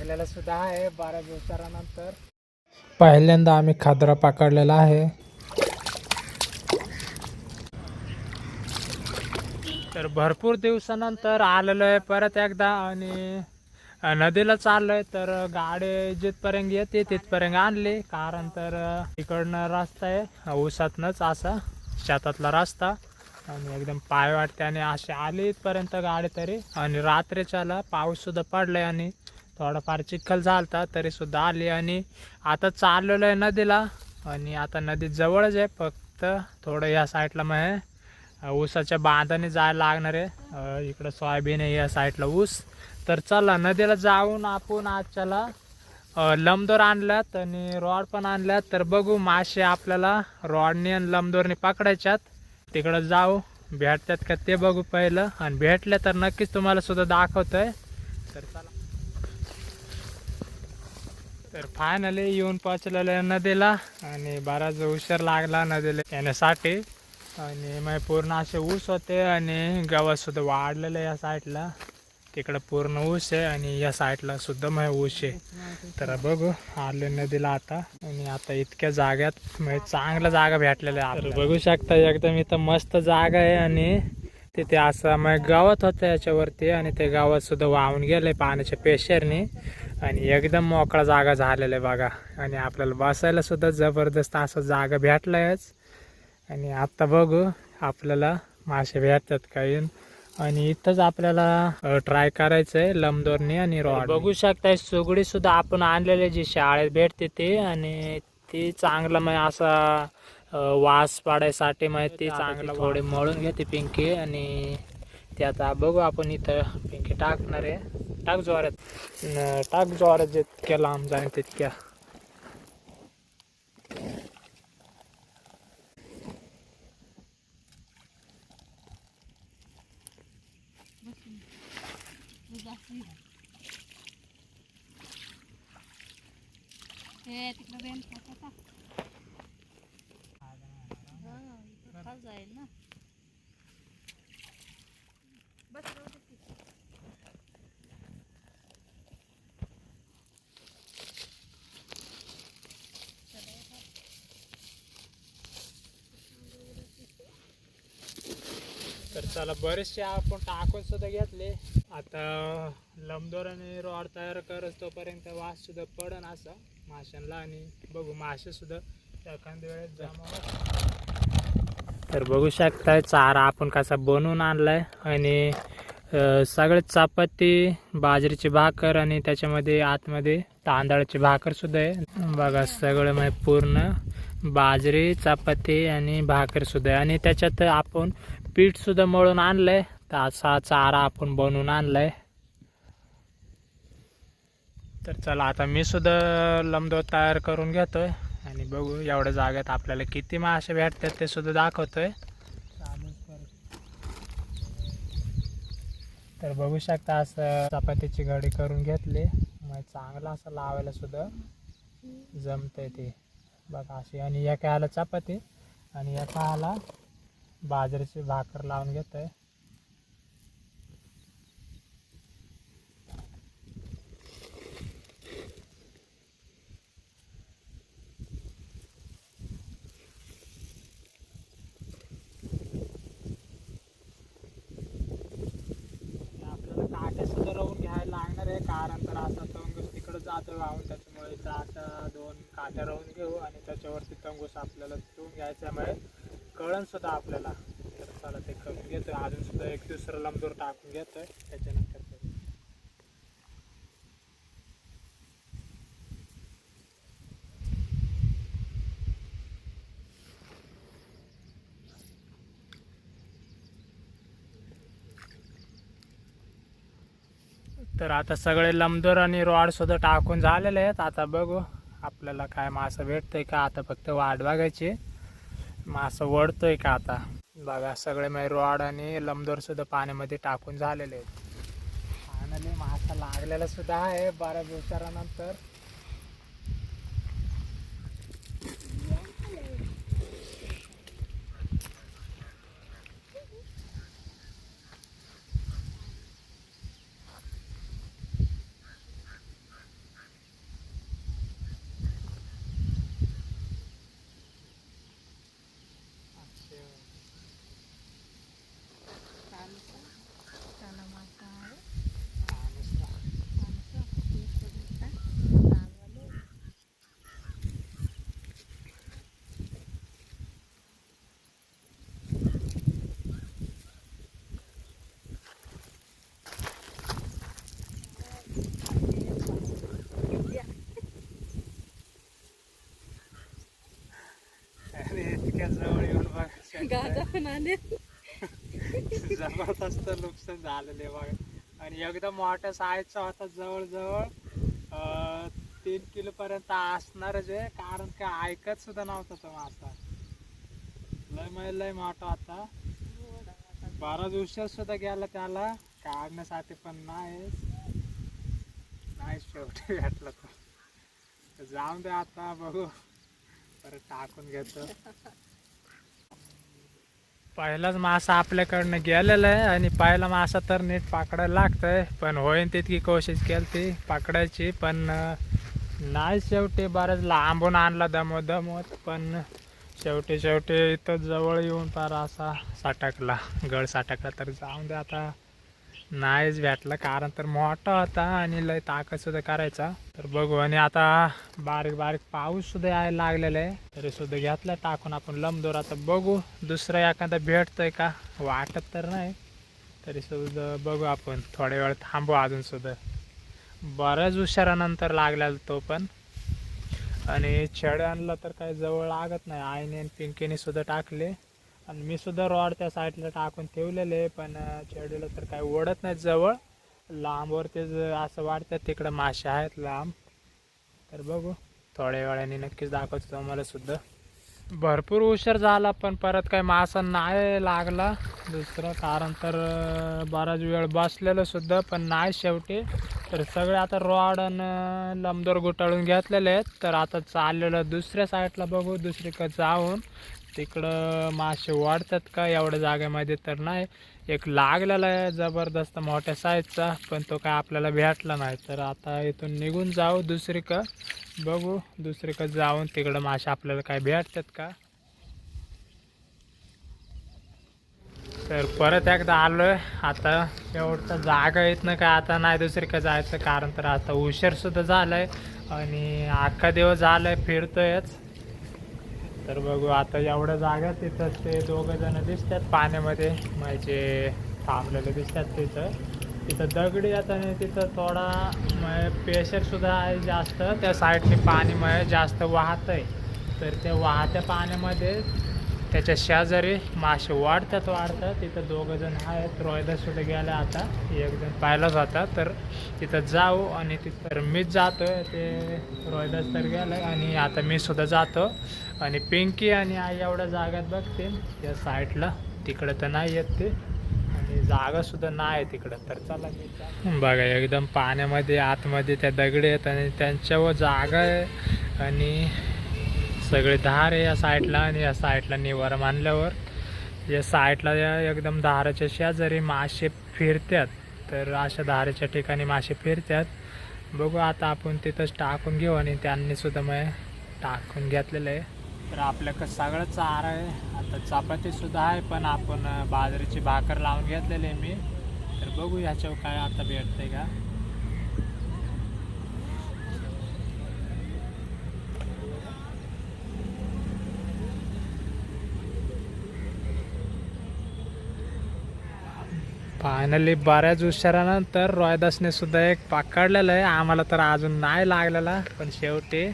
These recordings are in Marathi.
लागलेला सुद्धा आहे बऱ्याच दिवसानंतर. पहिल्यांदा आम्ही खादरा पकडलेला आहे. तर भरपूर दिवसानंतर आलेलो आहे परत एकदा आणि नदीला चाललोय तर गाडी जिथपर्यंत येते तिथपर्यंत आणली कारण तर इकडनं रस्ता आहे ऊसातनंच असा शेतातला रस्ता. आणि एकदम पाय वाटते आणि अशी आली इथपर्यंत गाडी तरी. आणि रात्रीच्याला पाऊस सुद्धा पडलाय आणि थोडाफार चिखल झाला तरी सुद्धा आली आणि आता चाललेलो आहे नदीला. आणि आता नदी जवळच आहे फक्त थोडं या साईडला मग आहे. ऊसाच्या बांधाने जायला लागणार आहे. इकडं सोयाबीन आहे या साईडला ऊस. तर चला नदीला जाऊन आपण आजच्याला लमदोर आणल्यात आणि रॉड पण आणल्यात. तर बघू मासे आपल्याला रॉडने आणि लमदोरने पकडायच्यात. तिकडं जाऊ भेटतात का ते बघू पहिलं. आणि भेटले तर नक्कीच तुम्हाला सुद्धा दाखवतोय. तर चला. तर फायनली येऊन पोचलेलं नदीला आणि बराच उशीर लागला नदीला येण्यासाठी. आणि मग पूर्ण असे ऊस होते आणि गवत सुद्धा वाढलेलं आहे या साईडला. तिकडं पूर्ण ऊस आहे आणि या साईडला सुद्धा मग ऊस आहे. तर बघू आले नदीला आता. आणि आता इतक्या जाग्यात म्हणजे चांगल्या जागा भेटलेला आहे बघू शकता एकदम इथं मस्त जागा आहे आणि तिथे असं मग गावात होतं याच्यावरती आणि ते गावात सुद्धा वाहून आहे पाण्याच्या पेशरने आणि एकदम मोकळा जागा झालेला आहे बघा. आणि आपल्याला बसायला सुद्धा जबरदस्त असं जागा भेटलायच. आणि आता बघू आपल्याला मासे भेटतात काही आणि इथंच आपल्याला ट्राय करायचं आहे लमदोरने आणि रॉड बघू शकताय सुगडी सुद्धा आपण आणलेली जी शाळेत भेटते ते. आणि ती चांगलं मग असा वास पाडायसाठी मग ती चांगलं थोडी मळून घेते पिंकी. आणि ते आता बघू आपण इथं पिंकी टाकणार आहे. टाक जोरात. न, टाक जोरात जितक्या लांब जाईल तितक्या. हे जाईल ना तर चला बरेचसे आपण टाकून सुद्धा घेतले. आता लंबदोर आणि रॉड तयार करत तोपर्यंत वास सुद्धा पडन असं. माशांना आणि बघू मासे सुद्धा एखाद्या वेळेस जमा तर बघू शकताय चारा आपण कसा बनवून आणलाय. आणि सगळे चपाती बाजरीची भाकर आणि त्याच्यामध्ये आतमध्ये तांदळाची भाकर सुद्धा आहे. बघा सगळं म्हणजे पूर्ण बाजरी चपाती आणि भाकर सुद्धा आहे. आणि त्याच्यात आपण पीठ सुद्धा मळून आणलंय. तर असा चारा आपण बनवून आणलाय. तर चला आता मी सुद्धा लंबदो तयार करून घेतोय. आणि बघू एवढ्या जागेत आपल्याला किती मासे भेटतात ते सुद्धा दाखवतोय. तर बघू शकता असं चपातीची घडी करून घेतली. मग चांगला असं लावायला सुद्धा जमतंय ते. बघा अशी आणि एका आला चपाती आणि एका आला बाजरीची भाकर लावून घेतोय. आपल्याला काट्या सुद्धा घ्यायला लागणार आहे कारण तर आता तंगूस तिकडं जातो वाहून त्याच्यामुळे इथं दोन काट्या राहून घेऊ आणि त्याच्यावरती तंगूस आपल्याला ठेवून घ्यायच्यामुळे कळण सुद्धा आपल्याला. तर चला ते करून घेतोय. अजून सुद्धा एक दुसरं लंबदूर टाकून घेतोय. त्याच्यानंतर तर आता सगळे लंबदोर आणि रॉड सुद्धा टाकून झालेले आहेत. आता बघू आपल्याला काय मासं भेटतंय का. आता फक्त वाट बघायची मासं वडतोय का आता? बघा सगळे मग रॉड आणि लंबदोर सुद्धा पाण्यामध्ये टाकून झालेले आहेत. फायनली मासा लागलेला सुद्धा आहे बऱ्याच दिवसानंतर. पण आले. जबरदस्त नुकसान झालेले बघा. आणि एकदम मोठ्या साईजचा होता जवळजवळ अं, तीन किलो पर्यंत असणारच आहे कारण काय ऐकत सुद्धा नव्हता तो मासा. लय म्हणजे लय मोठा होता. बराच उशीर सुद्धा गेला त्याला. काढण्यासाठी पण नाही. नाही शेवटी भेटला तो. जाऊन दे आता बघू. परत टाकून घेतो. पहिलाच मासा आपल्याकडनं गेलेला आहे आणि पहिला मासा तर नीट पाकडायला लागतंय. पण होईन तितकी कोशिश केली ती पकडायची पण नाही शेवटी बरंच लांबून आणला दमवत दमवत पण शेवटी शेवटी इथं जवळ येऊन पार असा साटकला गळ साटकला तर जाऊन दे आता. नाहीच भेटला कारण तर मोठा होता आणि लय ताकद सुद्धा करायचा. तर बघू आणि आता बारीक बारीक पाऊस सुद्धा यायला लागलेला आहे. तरी सुद्धा घेतला टाकून आपण लंबदोर आता बघू दुसरा एखादा भेटतोय का? वाटत तर नाही. तरी सुद्धा बघू आपण थोड्या वेळ थांबू अजून सुद्धा. बऱ्याच उशिरानंतर लागलेला तो पण. आणि छेड आणला तर काही जवळ लागत नाही. आईने आणि पिंकीने सुद्धा टाकले. आणि मी सुद्धा रॉड त्या साईडला टाकून ठेवलेले पण चेडूला तर काही ओढत नाही जवळ. लांबवरती ज- असं वाटतं तिकडं मासे आहेत लांब. तर बघू थोड्या वेळाने नक्कीच दाखवतो तुम्हाला सुद्धा. भरपूर उशीर झाला पण परत काही मासा नाही लागला. दुसरं कारण तर बराच वेळ बसलेलं सुद्धा पण नाही शेवटी. तर सगळे आता रॉड आणि लंबदोर गुटाळून घेतलेले आहेत. तर आता चाललेलं दुसऱ्या साईडला बघू दुसरीकडे जाऊन. तिकडं मासे वाढतात का एवढ्या जागेमध्ये तर नाही. एक लागलेला आहे जबरदस्त मोठ्या साईजचा पण तो काय आपल्याला भेटला नाही. तर आता इथून निघून जाऊ दुसरीकडं. बघू दुसरीकडे जाऊन तिकडं मासे आपल्याला काय भेटतात का. तर परत एकदा आलोय. आता एवढं जागा येत ना काय आता नाही दुसरीकडे जायचं कारण तर आता उशीर सुद्धा झालाय. आणि अख्खा दिवस झालाय फिरतोयच. तर बघू आता एवढ्या जागा तिथं ते दोघं जण दिसतात पाण्यामध्ये. म्हणजे थांबलेले दिसतात तिथं. तिथं दगडी आहेत आणि तिथं थोडा म्हणजे प्रेशर सुद्धा आहे जास्त. त्या साईडने पाणी मग जास्त वाहत आहे तर त्या वाहत्या पाण्यामध्ये त्याच्या शेजारी मासे वाढतात वाढतात. तिथं दोघं जण आहेत. रोहिदास सुद्धा गेला आता. एक जण पाहिलाच होता तर तिथं जाऊ आणि तिथं तर मीच जातोय. ते रोयदास तर गेलं आणि आता मी सुद्धा जातो. आणि पिंकी आणि आई एवढ्या जागात बघते या साईडला. तिकडं तर नाही येत ते. आणि जागा सुद्धा नाही आहे तिकडं. तर चला बघा एकदम पाण्यामध्ये आतमध्ये त्या दगडे आहेत आणि त्यांच्यावर जागा आहे. आणि सगळे धार आहे या साईडला आणि या साईडला निवारा मानल्यावर. या साईडला या एकदम धाराच्या शेजारी मासे फिरतात तर अशा धाराच्या ठिकाणी मासे फिरतात बघू आता आपण तिथंच टाकून घेऊ आणि त्यांनी सुद्धा मग टाकून घेतलेलं आहे. तर आपल्याकडं सगळं चारा आहे. आता चपाती सुद्धा आहे पण आपण बाजरीची भाकर लावून घेतलेली आहे मी. तर बघू ह्याच्यावर काय आता भेटतंय का. फायनली बऱ्याच उशिरानंतर रॉयदासने सुद्धा एक पाकडलेलं आहे. आम्हाला तर अजून नाही लागलेला पण शेवटी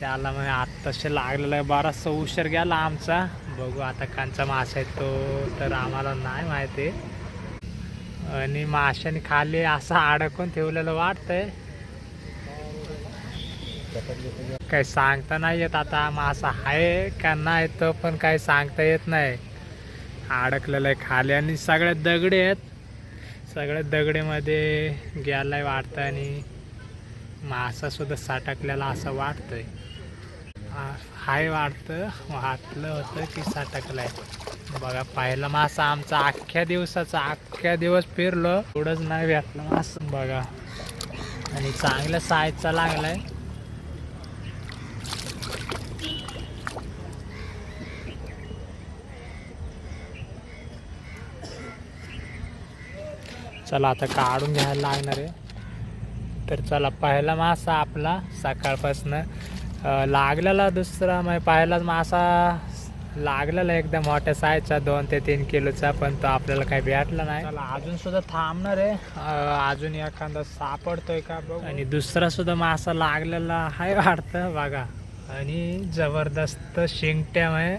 त्याला मग आत्ताशे लागलेला आहे बराचसा उशीर गेला आमचा. बघू आता कांचा मासा आहे तो तर आम्हाला नाही माहिती. आणि माशाने खाली असं अडकून ठेवलेलं वाटतंय. काही सांगता नाही येत आता मासा आहे का नाही तो पण काही सांगता येत नाही. अडकलेलं आहे खाली आणि सगळे दगडे आहेत. सगळ्या दगडेमध्ये गेलाय वाटतं आणि मासा सुद्धा असं वाटतंय. हाय वाटतं. वाटलं होतं की साठकलाय बघा पहिला मासा आमचा अख्ख्या दिवसाचा अख्ख्या दिवस फिरलो. एवढंच नाही भेटलं मासा. बघा. आणि चांगलं साईजचा लागलाय. चला आता काढून घ्यायला लागणार आहे. तर चला पहिला मासा आपला सकाळपासनं लागलेला दुसरा म्हणजे पहिलाच मासा लागलेला एकदम मोठ्या साईजचा दोन ते तीन किलोचा पण तो आपल्याला काही भेटला नाही. अजून सुद्धा थांबणार आहे. अजून एखादा सापडतोय का बघ? आणि दुसरा सुद्धा मासा लागलेला आहे वाटतं बघा. आणि जबरदस्त शिंगट्यामुळे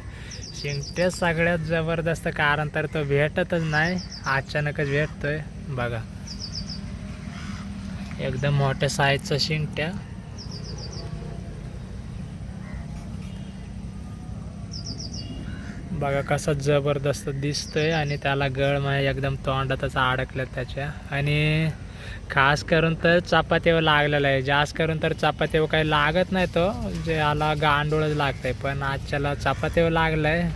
शिंगटे सगळ्यात जबरदस्त कारण तर तो भेटतच नाही. अचानकच भेटतोय बघा. एकदम मोठ्या साईजचा शिंगट्या. बघा कसं जबरदस्त दिसतोय आणि त्याला गळ माझ्या एकदम तोंडातच अडकलं त्याच्या. आणि खास करून तर चपातीवर लागलेला आहे. जास्त करून तर चपातीवर काही लागत नाही तो. जे आला गांडूळच लागतंय. पण आजच्याला चपातीवर आहे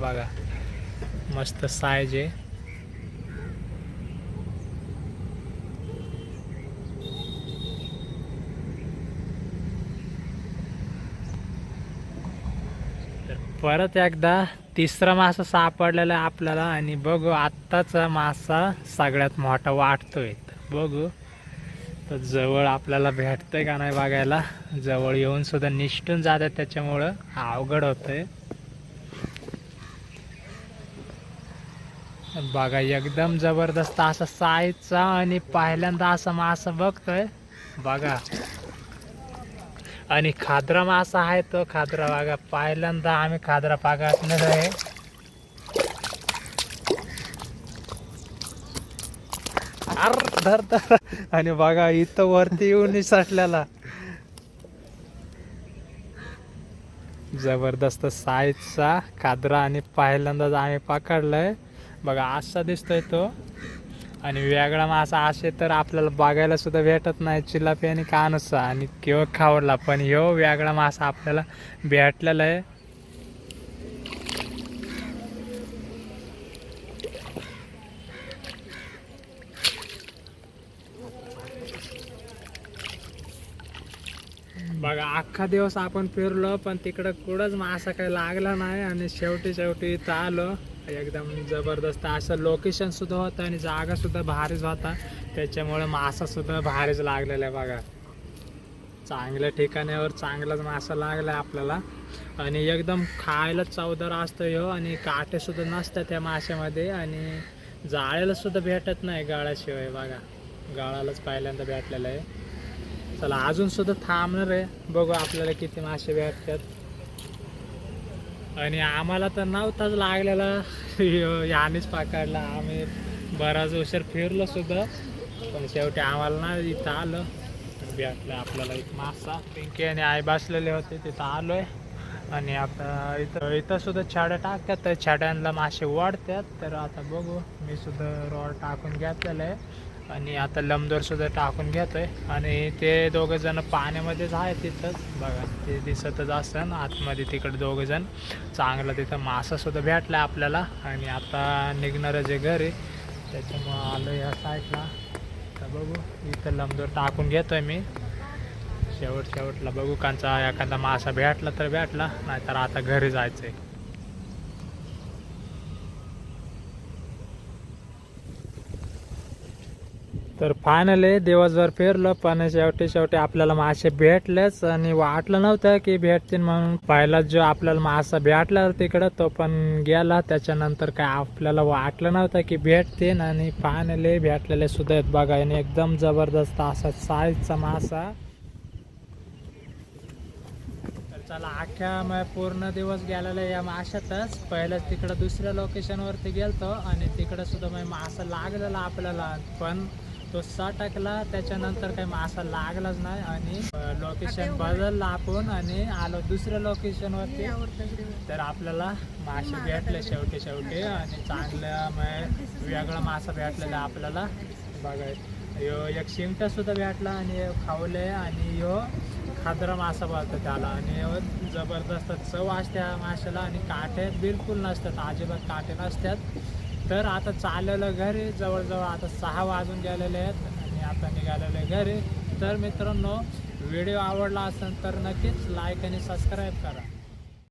बघा. मस्त सायज आहे. परत एकदा तिसरा मासा सापडलेला आहे आपल्याला आणि बघू आत्ताचा मासा सगळ्यात मोठा वाटतोय बघू. तर जवळ आपल्याला भेटतंय का नाही बघायला? जवळ येऊन सुद्धा निष्ठून जातात त्याच्यामुळं अवघड होतंय. बघा एकदम जबरदस्त असा साईजचा आणि पहिल्यांदा असा मासा बघतोय. बघा. आणि खादरा मासा आहे तो खादरा बघा पहिल्यांदा आम्ही खादरा पागाटणार आहे. अर धर धर. आणि बघा इथं वरती येऊन सटल्याला जबरदस्त साईजचा खादरा आणि पहिल्यांदाच आम्ही पकडलाय. बघा असा दिसतोय तो. आणि वेगळा मासा असे तर आपल्याला बघायला सुद्धा भेटत नाही. चिलापी आणि कानुसा आणि किंवा खावडला पण ह्यो वेगळा मासा आपल्याला भेटलेला आहे. बघा अख्खा दिवस आपण फिरलो पण तिकडं कुठंच मासा काही लागला नाही आणि शेवटी शेवटी इथं आलो. एकदम जबरदस्त असं लोकेशन सुद्धा होतं आणि जागा सुद्धा भारीच होता. त्याच्यामुळे मासा सुद्धा भारीच लागलेला आहे बघा. चांगल्या ठिकाणावर चांगलाच मासा लागला आपल्याला. आणि एकदम खायला चवदार असतो हो आणि काटे सुद्धा नसतात त्या माशामध्ये आणि जाळ्याला सुद्धा भेटत नाही गाळाशिवाय बघा. गाळालाच पहिल्यांदा भेटलेलं आहे. चला अजून सुद्धा थांबणार आहे. बघू आपल्याला किती मासे भेटतात. आणि आम्हाला तर नव्हताच लागलेला. यानेच पकडला. आम्ही बराच उशीर फिरलो सुद्धा. पण शेवटी आम्हाला ना इथं आलं. भेटलं आपल्याला एक मासा. पिंकी आणि आई बसलेले होते तिथं आलोय. आणि आता इथं इथं सुद्धा छाड्या टाकतात. तर छाड्यांना मासे वाढतात. तर आता बघू. मी सुद्धा रॉड टाकून घेतलेलं आहे. आणि आता लमदोरसुद्धा सुद्धा टाकून घेतोय. आणि ते दोघं जण पाण्यामध्येच आहे तिथंच बघा ते दिसतच असतं आतमध्ये तिकडे दोघंजण चांगला तिथं मासा सुद्धा भेटला आपल्याला. आणि आता निघणारं जे घर आहे त्याच्यामुळं आलो या साईडला तर बघू इथं लमदोर टाकून घेतोय मी. शेवट शेवटला बघू कांचा एखादा मासा भेटला तर भेटला नाहीतर आता घरी जायचंय. तर फायनली दिवसभर फिरलो पण शेवटी शेवटी आपल्याला मासे भेटलेच. आणि वाटलं नव्हतं की भेटतील म्हणून. पहिला जो आपल्याला मासा भेटला तिकडं तो पण गेला. त्याच्यानंतर काय आपल्याला वाटलं नव्हतं की भेटतील. आणि फायनली भेटलेले सुद्धा आहेत बघा आणि एकदम जबरदस्त असा साईजचा मासा. तर चला अख्ख्या मग पूर्ण दिवस गेलेला या माशातच. पहिलं तिकडं दुसऱ्या लोकेशनवरती गेलतो. आणि तिकडं सुद्धा मग मासा लागलेला आपल्याला. पण तो सटकला त्याच्यानंतर काही मासा लागलाच नाही आणि लोकेशन बदललं आपण आणि आलो दुसऱ्या लोकेशनवरती तर आपल्याला मासे भेटले शेवटी शेवटी आणि चांगल्या मग वेगळा मासा भेटलेला आपल्याला बघा ह्यो एक शिमटा सुद्धा भेटला आणि खावले आणि ह्यो खाद्रा मासा बोलतात त्याला. आणि जबरदस्त चव असते माशाला आणि काटे बिलकुल नसतात अजिबात काटे नसतात. तर आता चाललेलं घरी जवळजवळ आता सहा वाजून गेलेले आहेत आणि आता निघालेले घरी तर मित्रांनो व्हिडिओ आवडला असेल तर नक्कीच लाईक आणि सबस्क्राईब करा.